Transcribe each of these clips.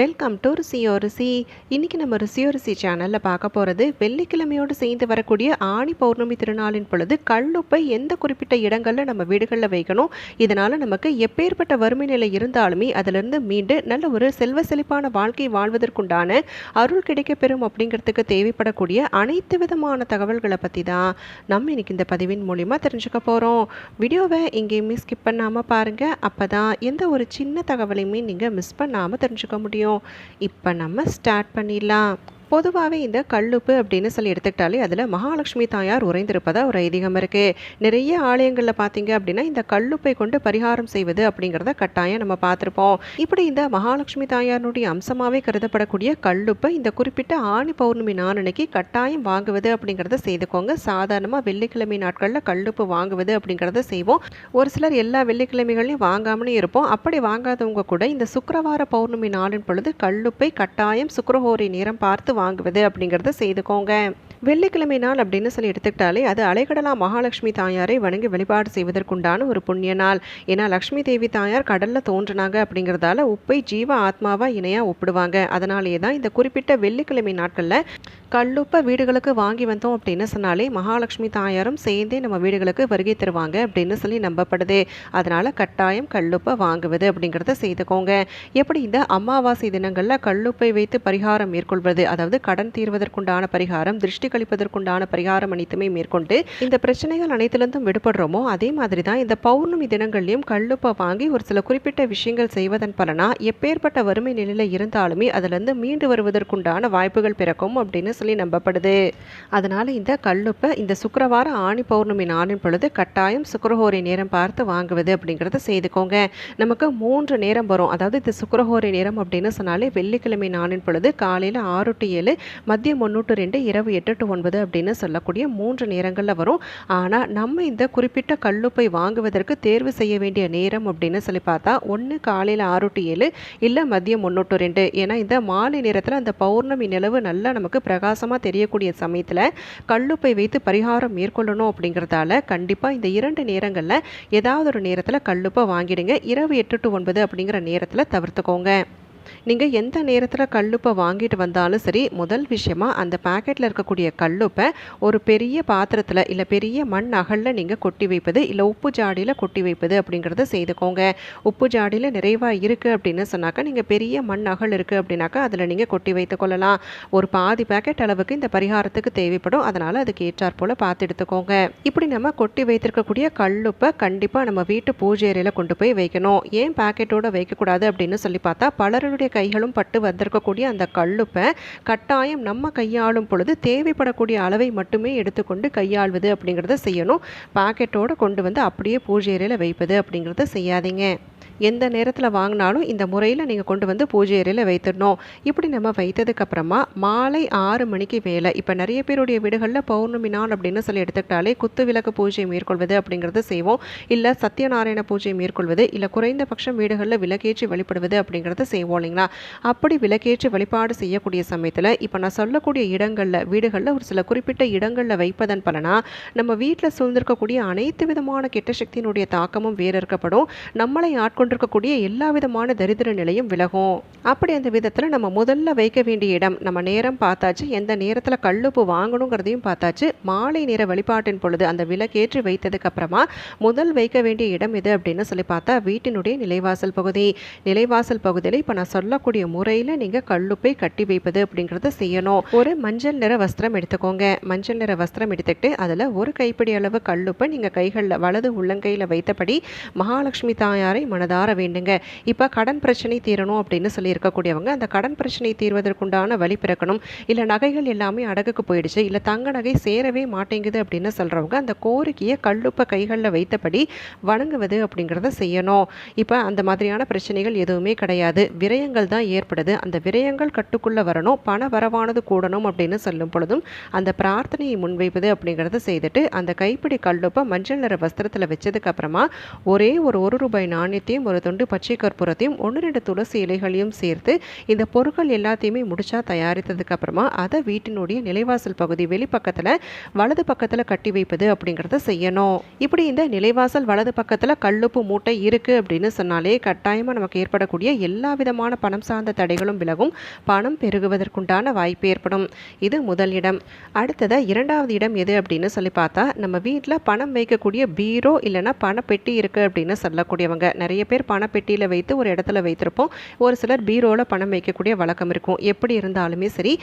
Welcome to ருசியோ ருசி இன்றைக்கி நம்ம ருசியோ ருசி சேனலில் பார்க்க போகிறது வெள்ளிக்கிழமையோடு சேர்ந்து வரக்கூடிய ஆணி பௌர்ணமி திருநாளின் பொழுது கல்லுப்பை எந்த குறிப்பிட்ட இடங்களில் நம்ம வீடுகளில் வைக்கணும்? இதனால் நமக்கு எப்பேற்பட்ட வறுமை நிலை இருந்தாலுமே அதிலிருந்து மீண்டு நல்ல ஒரு செல்வ செழிப்பான வாழ்க்கை வாழ்வதற்குண்டான அருள் கிடைக்கப்பெறும் அப்படிங்கிறதுக்கு தேவைப்படக்கூடிய அனைத்து விதமான தகவல்களை பற்றி தான் நம்ம இன்னைக்கு இந்த பதிவின் மூலிமா தெரிஞ்சுக்க போகிறோம் வீடியோவை எங்கேயுமே ஸ்கிப் பண்ணாமல் பாருங்கள் அப்போ தான் எந்த ஒரு சின்ன தகவலையுமே நீங்கள் மிஸ் பண்ணாமல் தெரிஞ்சுக்க முடியும். இப்போ நம்ம ஸ்டார்ட் பண்ணிடலாம். பொதுவாகவே இந்த கல்லுப்பு அப்படின்னு சொல்லி எடுத்துக்கிட்டாலே அதில் மகாலட்சுமி தாயார் உறைந்திருப்பதாக ஒரு ஐதீகம் இருக்குது நிறைய ஆலயங்களில் பார்த்தீங்க அப்படின்னா இந்த கல்லுப்பை கொண்டு பரிகாரம் செய்வது அப்படிங்கிறத கட்டாயம் நம்ம பார்த்துருப்போம். இப்படி இந்த மகாலட்சுமி தாயாருடைய அம்சமாகவே கருதப்படக்கூடிய கல்லுப்பை இந்த குறிப்பிட்ட ஆணி பௌர்ணமி நாளன்னைக்கு கட்டாயம் வாங்குவது அப்படிங்கிறத செய்துக்கோங்க. சாதாரணமாக வெள்ளிக்கிழமை நாட்களில் கல்லுப்பு வாங்குவது அப்படிங்கிறத செய்வோம். ஒரு சிலர் எல்லா வெள்ளிக்கிழமைகளையும் வாங்காமலே இருப்போம். அப்படி வாங்காதவங்க கூட இந்த சுக்கரவார பௌர்ணமி நாளின் பொழுது கல்லுப்பை கட்டாயம் சுக்கரஹோரி நேரம் பார்த்து வாங்குவது அப்படிங்கிறத செய்துக்கோங்க. வெள்ளிக்கிழமை நாள் அப்படின்னு சொல்லி எடுத்துக்கிட்டாலே அது அலைகடலா மகாலட்சுமி தாயாரை வணங்கி வழிபாடு செய்வதற்குண்டான ஒரு புண்ணிய நாள். ஏன்னா லக்ஷ்மி தேவி தாயார் கடலில் தோன்றினாங்க அப்படிங்கிறதால உப்பை ஜீவ ஆத்மாவா இணையாக ஒப்பிடுவாங்க. அதனாலேயே தான் இந்த குறிப்பிட்ட வெள்ளிக்கிழமை நாட்களில் கல்லுப்பை வீடுகளுக்கு வாங்கி வந்தோம் அப்படின்னு சொன்னாலே மகாலட்சுமி தாயாரும் சேர்ந்தே நம்ம வீடுகளுக்கு வருகை தருவாங்க அப்படின்னு சொல்லி நம்பப்படுது. அதனால் கட்டாயம் கல்லுப்பை வாங்குவது அப்படிங்கிறத செய்துக்கோங்க. எப்படி இந்த அமாவாசை தினங்களில் கல்லுப்பை வைத்து பரிகாரம் மேற்கொள்வது? அதாவது கடன் தீர்வதற்குண்டான பரிகாரம் திருஷ்டி கழிப்பதற்குண்டான பரிகாரம் அனைத்துமே மேற்கொண்டு இந்த பிரச்சனைகள் அனைத்திலிருந்தும் விடுபடுறோமோ அதே மாதிரி தான் இந்த பௌர்ணமி தினங்கள்லையும் கல்லுப்பை வாங்கி ஒரு சில குறிப்பிட்ட விஷயங்கள் செய்வதன் பலனா எப்பேற்பட்ட வறுமை நிலையில் இருந்தாலுமே அதிலிருந்து மீண்டு வருவதற்குண்டான வாய்ப்புகள் பிறக்கும் அப்படின்னு சொல்லி நம்பப்படுது. அதனால் இந்த கல்லுப்பை இந்த சுக்கரவார ஆணி பௌர்ணமி நாளின் பொழுது கட்டாயம் சுக்கரஹோரி நேரம் பார்த்து வாங்குவது அப்படிங்கிறத செய்துக்கோங்க. நமக்கு மூன்று நேரம் வரும். அதாவது இந்த சுக்கரஹோரி நேரம் அப்படின்னு சொன்னாலே வெள்ளிக்கிழமை நாளின் பொழுது காலையில் ஆறு டு ஏழு மதியம் ஒன்று டு ரெண்டு இரவு எட்டு டு ஒன்பது அப்படின்னு சொல்லக்கூடிய மூன்று நேரங்களில் வரும். ஆனால் நம்ம இந்த குறிப்பிட்ட கல்லுப்பை வாங்குவதற்கு தேர்வு செய்ய வேண்டிய நேரம் அப்படின்னு சொல்லி பார்த்தா ஒன்று காலையில் ஆறு டு ஏழு இல்லை மதியம் ஒன்று டு ரெண்டு. ஏன்னா இந்த மாலை நேரத்தில் அந்த பௌர்ணமி நிலவு நல்லா நமக்கு பிரகாசமாக தெரியக்கூடிய சமயத்தில் கல்லுப்பை வைத்து பரிகாரம் மேற்கொள்ளணும் அப்படிங்கிறதால கண்டிப்பாக இந்த இரண்டு நேரங்களில் ஏதாவது ஒரு நேரத்தில் கல்லுப்பை வாங்கிடுங்க. இரவு எட்டு டு ஒன்பது அப்படிங்கிற நேரத்தில் தவிர்த்துக்கோங்க. நீங்கள் எந்த நேரத்தில் கல்லுப்பை வாங்கிட்டு வந்தாலும் சரி முதல் விஷயமாக அந்த பேக்கெட்டில் இருக்கக்கூடிய கல்லுப்பை ஒரு பெரிய பாத்திரத்தில் இல்லை பெரிய மண் அகலில் நீங்கள் கொட்டி வைப்பது இல்லை உப்பு ஜாடியில் கொட்டி வைப்பது அப்படிங்கிறத செய்துக்கோங்க. உப்பு ஜாடியில் நிறைவாக இருக்குது அப்படின்னு சொன்னாக்கா நீங்கள் பெரிய மண் அகல் இருக்குது அப்படின்னாக்கா அதில் நீங்கள் கொட்டி வைத்து கொள்ளலாம். ஒரு பாதி பேக்கெட் அளவுக்கு இந்த பரிகாரத்துக்கு தேவைப்படும். அதனால் அதுக்கு ஏற்றாற் போல் பார்த்து எடுத்துக்கோங்க. இப்படி நம்ம கொட்டி வைத்திருக்கக்கூடிய கல்லுப்பை கண்டிப்பாக நம்ம வீட்டு பூஜை அறையில் கொண்டு போய் வைக்கணும். ஏன் பேக்கெட்டோடு வைக்கக்கூடாது அப்படின்னு சொல்லி பார்த்தா பலருடைய கைகளும் பட்டு வந்திருக்கக்கூடிய அந்த கல்லுப்பை கட்டாயம் நம்ம கையாளும் பொழுது தேவைப்படக்கூடிய அளவை மட்டுமே எடுத்துக்கொண்டு கையாள்வது அப்படிங்கிறத செய்யணும். பாக்கெட்டோடு கொண்டு வந்து அப்படியே பூஜை அறையில் வைப்பது அப்படிங்கிறத செய்யாதீங்க. எந்த நேரத்தில் வாங்கினாலும் இந்த முறையில் நீங்கள் கொண்டு வந்து பூஜை அறையில் வைத்துடணும். இப்படி நம்ம வைத்ததுக்கப்புறமா மாலை ஆறு மணிக்கு மேலே இப்போ நிறைய பேருடைய வீடுகளில் பௌர்ணமி நாள் அப்படின்னு சொல்லி எடுத்துக்கிட்டாலே குத்து விளக்கு பூஜை மேற்கொள்வது அப்படிங்கிறத செய்வோம். இல்லை சத்யநாராயண பூஜை மேற்கொள்வது இல்லை குறைந்தபட்சம் வீடுகளில் விளக்கேற்றி வழிபடுவது அப்படிங்கிறத செய்வோம் இல்லைங்களா? அப்படி விளக்கேற்றி வழிபாடு செய்யக்கூடிய சமயத்தில் இப்போ நான் சொல்லக்கூடிய இடங்களில் வீடுகளில் ஒரு சில குறிப்பிட்ட இடங்களில் வைப்பதன் பலனா நம்ம வீட்டில் சூழ்ந்திருக்கக்கூடிய அனைத்து விதமான கெட்ட சக்தியினுடைய தாக்கமும் வேறு இருக்கப்படும் நம்மளை கொண்டிருக்கக்கூடிய எல்லா விதமான தரித்திர நிலையும் விலகும். அப்படி அந்த விதத்தில் நம்ம முதல்ல வைக்க வேண்டிய இடம் நம்ம நேரம் பார்த்தாச்சு. எந்த நேரத்தில் கல்லுப்பு வாங்கணுங்கிறதையும் பார்த்தாச்சு. மாலை நேர வழிபாட்டின் பொழுது அந்த விளக்கேற்றி வைத்ததுக்கு அப்புறமா முதல் வைக்க வேண்டிய இடம் எது அப்படின்னு சொல்லி பார்த்தா வீட்டினுடைய நிலைவாசல் பகுதி. நிலைவாசல் பகுதியில் இப்போ நான் சொல்லக்கூடிய முறையில் நீங்கள் கல்லுப்பை கட்டி வைப்பது அப்படிங்கிறத செய்யணும். ஒரு மஞ்சள் நிற வஸ்திரம் எடுத்துக்கோங்க. மஞ்சள் நிற வஸ்திரம் எடுத்துக்கிட்டு அதில் ஒரு கைப்பிடி அளவு கல்லுப்பை நீங்கள் கைகளில் வலது உள்ளங்கையில் வைத்தபடி மகாலட்சுமி தாயாரை மனதார வேண்டுங்க. இப்போ கடன் பிரச்சனை தீரணும் அப்படின்னு சொல்லி இருக்கக்கூடியவங்க அந்த கடன் பிரச்சனை தீர்வதற்குண்டான வழி பிறக்கணும். இல்லை நகைகள் எல்லாமே அடகுக்கு போயிடுச்சு. இல்லை தங்க நகை சேரவே மாட்டேங்குது அப்படின்னு சொல்கிறவங்க அந்த கோரிக்கையை கல்லுப்ப கைகளில் வைத்தபடி வணங்குவது அப்படிங்கிறத செய்யணும். இப்போ அந்த மாதிரியான பிரச்சனைகள் எதுவுமே கிடையாது. விரயங்கள் தான் ஏற்படுது. அந்த விரயங்கள் கட்டுக்குள்ளே வரணும். பண வரவானது கூடணும் அப்படின்னு சொல்லும் பொழுதும் அந்த பிரார்த்தனையை முன்வைப்பது அப்படிங்கிறத செய்துட்டு அந்த கைப்பிடி கல்லுப்பை மஞ்சள் நிற வஸ்திரத்தில் வச்சதுக்கப்புறமா ஒரே ஒரு ஒரு ரூபாய் நாணயத்தையும் கட்டாயம் ஒரு துண்டு பச்சை கற்பூரத்தையும் ஒன்று ரெண்டு துளசி இலைகளையும் சேர்த்து இந்த பொருட்கள் எல்லாத்தையுமே முடிச்சா தயாரித்ததுக்கு அப்புறமா அதை வீட்டினுடைய நிலைவாசல் பகுதி வெளிப்பக்கத்தில் வலது பக்கத்தில் கட்டி வைப்பது அப்படிங்கிறத செய்யணும். இப்படி இந்த நிலைவாசல் வலது பக்கத்தில் கல்லுப்பு மூட்டை இருக்குது அப்படின்னு சொன்னாலே கட்டாயமாக நமக்கு ஏற்படக்கூடிய எல்லா விதமான பணம் சார்ந்த தடைகளும் விலகும். பணம் பெருகுவதற்குண்டான வாய்ப்பு ஏற்படும். இது முதல் இடம். அடுத்ததாக இரண்டாவது இடம் எது அப்படின்னு சொல்லி பார்த்தா நம்ம வீட்டில் பணம் வைக்கக்கூடிய பீரோ இல்லைன்னா பணப்பெட்டி இருக்குது அப்படின்னு சொல்லக்கூடியவங்க. நிறைய பேர் பணப்பெட்டியில் வைத்து ஒரு இடத்துல வைத்திருப்போம். ஒரு சிலர் பீரோவில் பணம் வைக்கக்கூடிய வழக்கம் இருக்கும். எப்படி இருந்தாலுமே சரி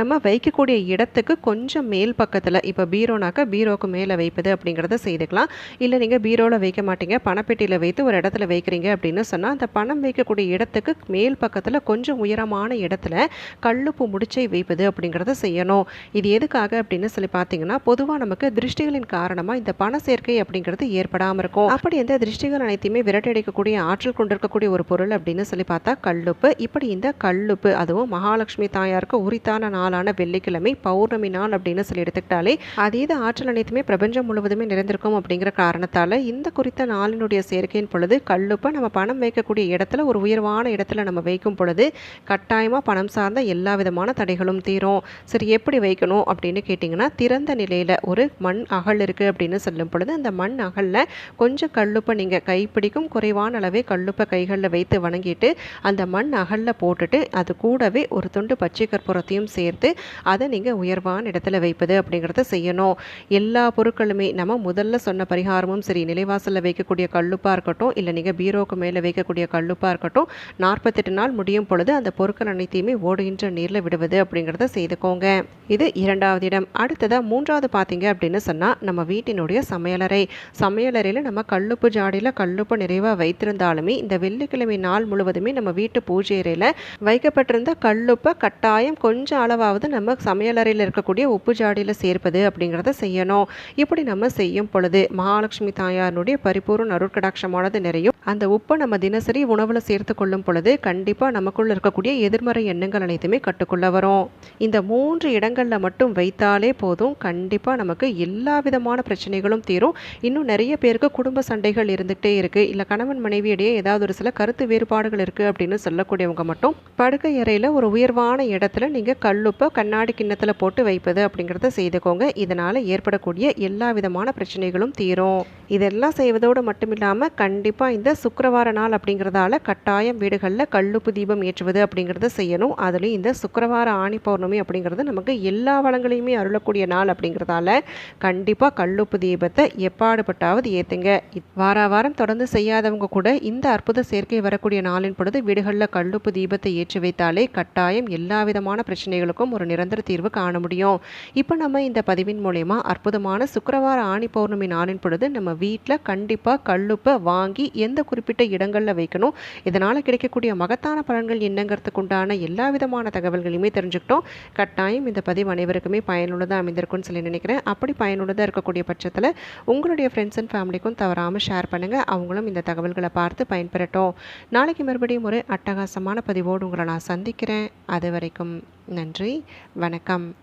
நம்ம வைக்கக்கூடிய இடத்துக்கு கொஞ்சம் மேல் பக்கத்தில் இப்போ பீரோனாக்கா பீரோக்கு மேலே வைப்பது அப்படிங்கிறத செய்துக்கலாம். இல்லை நீங்கள் பீரோவில் வைக்க மாட்டீங்க பணப்பெட்டியில் வைத்து ஒரு இடத்துல வைக்கிறீங்க அப்படின்னு சொன்னால் அந்த பணம் வைக்கக்கூடிய இடத்துக்கு மேல் பக்கத்தில் கொஞ்சம் உயரமான இடத்துல கல்லுப்பு முடிச்சை வைப்பது அப்படிங்கிறத செய்யணும். இது எதுக்காக அப்படின்னு சொல்லி பார்த்தீங்கன்னா பொதுவாக நமக்கு திருஷ்டிகளின் காரணமாக இந்த பண சேர்க்கை அப்படிங்கிறது ஏற்படாமல் இருக்கும். அப்படி எந்த திருஷ்டிகள் அனைத்தையுமே விரட்டடிக்கக்கூடிய ஆற்றல் கொண்டிருக்கக்கூடிய ஒரு பொருள் அப்படின்னு சொல்லி பார்த்தா கல்லுப்பு. இப்படி இந்த கல்லுப்பு அதுவும் மகாலட்சுமி தாயாருக்கு உரித்தான நாளான வெள்ளிக்கிழமை பௌர்ணமி நாள் அப்படின்னு சொல்லி எடுத்துக்கிட்டாலே அதீத ஆற்றல் அனைத்துமே பிரபஞ்சம் முழுவதுமே நிறைந்திருக்கும் அப்படிங்கிற காரணத்தால் இந்த குறித்த நாளினுடைய சேர்க்கையின் பொழுது கல்லுப்பை நம்ம பணம் வைக்கக்கூடிய இடத்துல ஒரு உயர்வான இடத்துல நம்ம வைக்கும் பொழுது கட்டாயமாக பணம் சார்ந்த எல்லா விதமான தடைகளும் தீரும். சரி எப்படி வைக்கணும் அப்படின்னு கேட்டிங்கன்னா திறந்த நிலையில் ஒரு மண் அகல் இருக்குது அப்படின்னு சொல்லும் பொழுது அந்த மண் அகலில் கொஞ்சம் கல்லுப்பை நீங்கள் கைப்பிடிக்கும் குறைவான அளவே கல்லுப்பை கைகளில் வைத்து வணங்கிட்டு அந்த மண் அகலில் போட்டுட்டு அது கூடவே ஒரு துண்டு பச்சை கற்பூரத்தையும் சேர்த்து அதை நீங்கள் உயர்வான இடத்துல வைப்பது அப்படிங்கிறத செய்யணும். எல்லா பொருட்களுமே நம்ம முதல்ல சொன்ன பரிகாரமும் சரி நிலைவாசலில் வைக்கக்கூடிய கல்லுப்பாக இருக்கட்டும் இல்லை நீங்கள் பீரோக்கு மேலே வைக்கக்கூடிய கல்லுப்பாக இருக்கட்டும் நாற்பத்தெட்டு நாள் முடியும் பொழுது அந்த பொருட்கள் அனைத்தையுமே ஓடுகின்ற நீரில் விடுவது அப்படிங்கிறத செய்துக்கோங்க. இது இரண்டாவது இடம். அடுத்ததாக மூன்றாவது பார்த்தீங்க அப்படின்னு சொன்னால் நம்ம வீட்டினுடைய சமையலறை. சமையலறையில் நம்ம கல்லுப்பு ஜாடியில் கல்லுப்பு நிறைவாக வைத்திருந்தாலுமே இந்த வெள்ளிக்கிழமை நாள் முழுவதுமே நம்ம வீட்டு பூஜை அறையில் வைக்கப்பட்டிருந்த கல்லுப்பை கட்டாயம் கொஞ்சம் அளவாவது நம்ம சமையலறையில் இருக்கக்கூடிய உப்பு ஜாடியில் சேர்ப்பது அப்படிங்கிறத செய்யணும். இப்படி நம்ம செய்யும் பொழுது மகாலட்சுமி தாயாருடைய பரிபூர்ண அருட்கடாட்சமானது நிறையும் அந்த உப்பை நம்ம தினசரி உணவில் சேர்த்து கொள்ளும் பொழுது கண்டிப்பாக நமக்குள்ளே இருக்கக்கூடிய எதிர்மறை எண்ணங்கள் அனைத்துமே கட்டுக்குள்ள வரும். இந்த மூன்று இடங்களில் மட்டும் வைத்தாலே போதும். கண்டிப்பாக நமக்கு எல்லா விதமான பிரச்சனைகளும் தீரும். இன்னும் நிறைய பேருக்கு குடும்ப சண்டைகள் இருந்துகிட்டே இருக்குது இல்லை கணவன் மனைவியிடையே ஏதாவது ஒரு சில கருத்து வேறுபாடுகள் இருக்குது அப்படின்னு சொல்லக்கூடியவங்க மட்டும் படுக்கை அறையில் ஒரு உயர்வான இடத்துல நீங்கள் கல்லுப்பை கண்ணாடி கிண்ணத்தில் போட்டு வைப்பது அப்படிங்கிறத செய்துக்கோங்க. இதனால் ஏற்படக்கூடிய எல்லா விதமான பிரச்சனைகளும் தீரும். இதெல்லாம் செய்வதோடு மட்டும் இல்லாமல் கண்டிப்பாக இந்த சுக்கரவார நாள் அப்படிங்கிறதால கட்டாயம் வீடுகளில் கல்லுப்பு தீபம் ஏற்றுவது அப்படிங்கிறத செய்யணும். அதுலேயும் இந்த சுக்கரவார ஆணி பௌர்ணமி அப்படிங்கிறது நமக்கு எல்லா வளங்களையுமே அருளக்கூடிய நாள் அப்படிங்கிறதால கண்டிப்பாக கல்லுப்பு தீபத்தை எப்பாடுபட்டாவது ஏற்றுங்க வார வாரம் தொடர்ந்து செய்யாதவங்க கூட இந்த அற்புத சேர்க்கை வரக்கூடிய நாளின் பொழுது வீடுகளில் கல்லுப்பு தீபத்தை ஏற்றி வைத்தாலே கட்டாயம் எல்லா விதமான பிரச்சனைகளுக்கும் ஒரு நிரந்தர தீர்வு காண முடியும். இப்போ நம்ம இந்த பதிவின் மூலயமா அற்புதமான சுக்கரவார ஆணி பௌர்ணமி நாளின் பொழுது நம்ம வீட்டில் கண்டிப்பாக கல்லுப்பை வாங்கி எந்த குறிப்பிட்ட இடங்களில் வைக்கணும். இதனால் கிடைக்கக்கூடிய மகத்தான பலன்கள் என்னங்கிறதுக்கு உண்டான எல்லா விதமான தகவல்களையுமே தெரிஞ்சுக்கிட்டோம். கட்டாயம் இந்த பதிவு அனைவருக்குமே பயனுள்ளதாக அமைந்திருக்கும்னு சொல்லி நினைக்கிறேன். அப்படி பயனுள்ளதாக இருக்கக்கூடிய பட்சத்தில் உங்களுடைய ஃப்ரெண்ட்ஸ் அண்ட் ஃபேமிலிக்கும் தவறாமல் ஷேர் பண்ணுங்கள் அவங்களும் இந்த தகவல்களை பார்த்து பயன்பெறட்டும். நாளைக்கு மறுபடியும் ஒரு அட்டகாசமான பதிவோடு உங்களை நான் சந்திக்கிறேன். அது வரைக்கும் நன்றி. வணக்கம்.